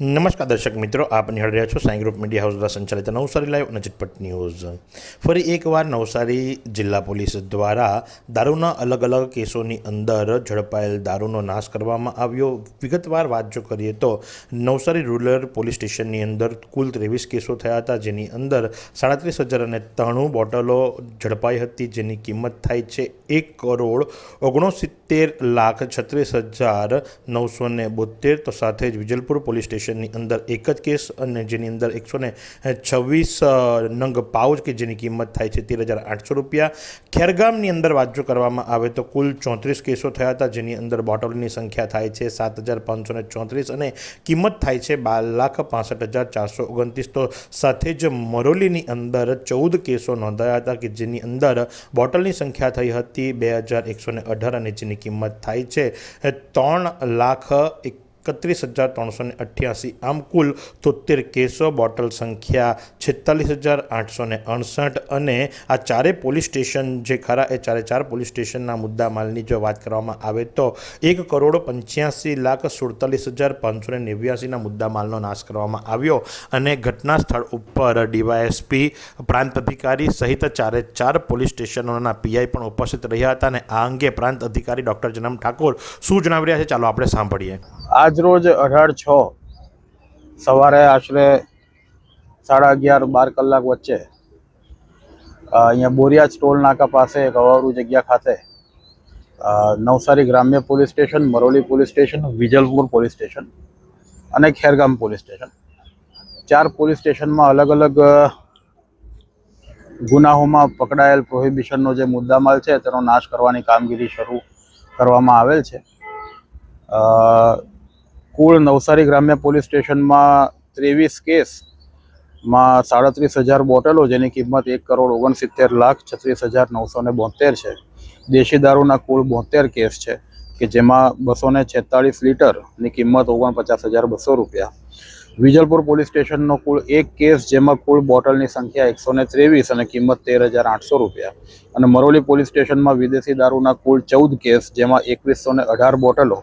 નમસ્કાર દર્શક મિત્રો, આપ નિહાળી રહ્યા છો સાંઈ ગ્રુપ મીડિયા હાઉસ દ્વારા સંચાલિત નવસારી લાઈવ અને ઝટપટ ન્યૂઝ. ફરી એકવાર નવસારી જિલ્લા પોલીસ દ્વારા દારૂના અલગ અલગ કેસોની અંદર ઝડપાયેલ દારૂનો નાશ કરવામાં આવ્યો. વિગતવાર વાત જો કરીએ તો નવસારી રૂરલ પોલીસ સ્ટેશનની અંદર કુલ ત્રેવીસ કેસો થયા હતા, જેની અંદર સાડત્રીસ હજાર અને ત્રાણું બોટલો ઝડપાઈ હતી, જેની કિંમત થાય છે એક કરોડ ઓગણસિત્તેર લાખ છત્રીસ હજાર નવસો બોતેર તો સાથે જ વિજલપુર પોલીસ સ્ટેશનની અંદર એક જ કેસ અને જેની અંદર એકસો ને છવ્વીસ નંગ પાઉચ કે જેની કિંમત થાય છે તેર હજાર આઠસો રૂપિયા. ખેરગામની અંદર જો કરવામાં આવે તો કુલ ચોત્રીસ કેસો થયા હતા, જેની અંદર બોટલની સંખ્યા થાય છે સાત હજાર પાંચસો ને ચોત્રીસ અને કિંમત થાય છે બાર લાખ પાસઠ હજાર ચારસો ઓગણત્રીસ. તો સાથે જ મરોલીની અંદર ચૌદ કેસો નોંધાયા હતા કે જેની અંદર બોટલની સંખ્યા થઈ હતી બે હજાર એકસો ને અઢાર અને જેની કિંમત થાય છે ત્રણ લાખ એકત્રીસ હજાર ત્રણસો ને અઠ્યાસી. આમ કુલ તોતેર કેસો બોટલ સંખ્યા છેતાલીસ હજાર આઠસો ને અડસઠ અને આ ચારે પોલીસ સ્ટેશન જે ખરા એ ચારે ચાર પોલીસ સ્ટેશનના મુદ્દા માલની જો વાત કરવામાં આવે તો એક કરોડ પંચ્યાસી લાખ સુડતાલીસ હજાર પાંચસો ને નેવ્યાસીના મુદ્દા માલનો નાશ કરવામાં આવ્યો અને ઘટના સ્થળ ઉપર ડીવાયએસપી, પ્રાંત અધિકારી સહિત ચારે ચાર પોલીસ સ્ટેશનોના પીઆઈ પણ ઉપસ્થિત રહ્યા હતા અને આ અંગે પ્રાંત અધિકારી ડૉક્ટર જનમ ઠાકોર શું જણાવી રહ્યા છે ચાલો આપણે સાંભળીએ. આજ રોજ અઢાર છ સવારે આશરે સાડા અગિયાર બાર કલાક વચ્ચે અહીંયા બોરિયાજ ટોલ નાકા પાસે એક જગ્યા ખાતે નવસારી ગ્રામ્ય police station, Maroli police station, Vijalpur police station અને ખેરગામ પોલીસ સ્ટેશન. ચાર પોલીસ સ્ટેશનમાં અલગ અલગ ગુનાહોમાં પકડાયેલ પ્રોહિબિશનનો જે મુદ્દામાલ છે તેનો નાશ કરવાની કામગીરી શરૂ કરવામાં આવેલ છે. કુલ નવસારી ગ્રામ્ય પોલીસ સ્ટેશનમાં ત્રેવીસ કેસમાં સાડત્રીસ હજાર બોટલો જેની કિંમત એક કરોડ ઓગણસિત્તેર લાખ છત્રીસ હજાર નવસો ને બોતેર છે. દેશી દારૂના કુલ બોતેર કેસ છે કે જેમાં બસો ને છેતાળીસ લીટરની કિંમત ઓગણપચાસ હજાર બસો રૂપિયા વિજલપુર પોલીસ સ્ટેશનનો કુલ એક કેસ જેમાં કુલ બોટલની સંખ્યા એકસો ને ત્રેવીસ અને કિંમત તેર હજાર આઠસો રૂપિયા. અને મરોલી પોલીસ સ્ટેશનમાં વિદેશી દારૂના કુલ ચૌદ કેસ જેમાં એકવીસો ને અઢાર બોટલો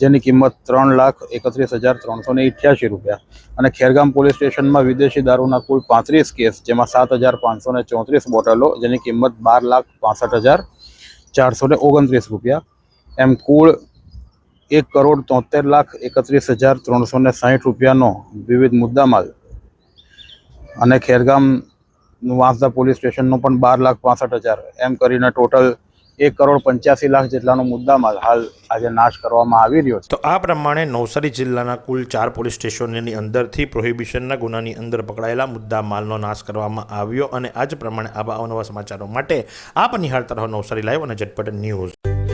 જેની કિંમત ત્રણ લાખ એકત્રીસ હજાર ત્રણસો ને ઇઠ્યાસી રૂપિયા. અને ખેરગામ પોલીસ સ્ટેશનમાં વિદેશી દારૂના કુલ પાંત્રીસ કેસ જેમાં સાત હજાર પાંચસો ને ચોત્રીસ બોટલો જેની કિંમત બાર લાખ પાસઠ હજાર ચારસો ને ઓગણત્રીસ રૂપિયા. એમ કુલ એક કરોડ તોતેર લાખ એકત્રીસ હજાર ત્રણસો ને સાહીઠ રૂપિયાનો વિવિધ મુદ્દામાલ અને ખેરગામ વાંસદા પોલીસ સ્ટેશનનો પણ બાર લાખ પાસઠ હજાર. એમ કરીને ટોટલ એક કરોડ પંચ્યાસી લાખ જેટલાનો મુદ્દામાલ હાલ આજે નાશ કરવામાં આવી રહ્યો છે. તો આ પ્રમાણે નવસારી જિલ્લાના કુલ ચાર પોલીસ સ્ટેશનની અંદરથી પ્રોહિબિશનના ગુનાની અંદર પકડાયેલા મુદ્દા માલનો નાશ કરવામાં આવ્યો અને આજ પ્રમાણે આવા અવનવા સમાચારો માટે આપ નિહાળતા રહો નવસારી લાઈવ અને ઝટપટ ન્યૂઝ.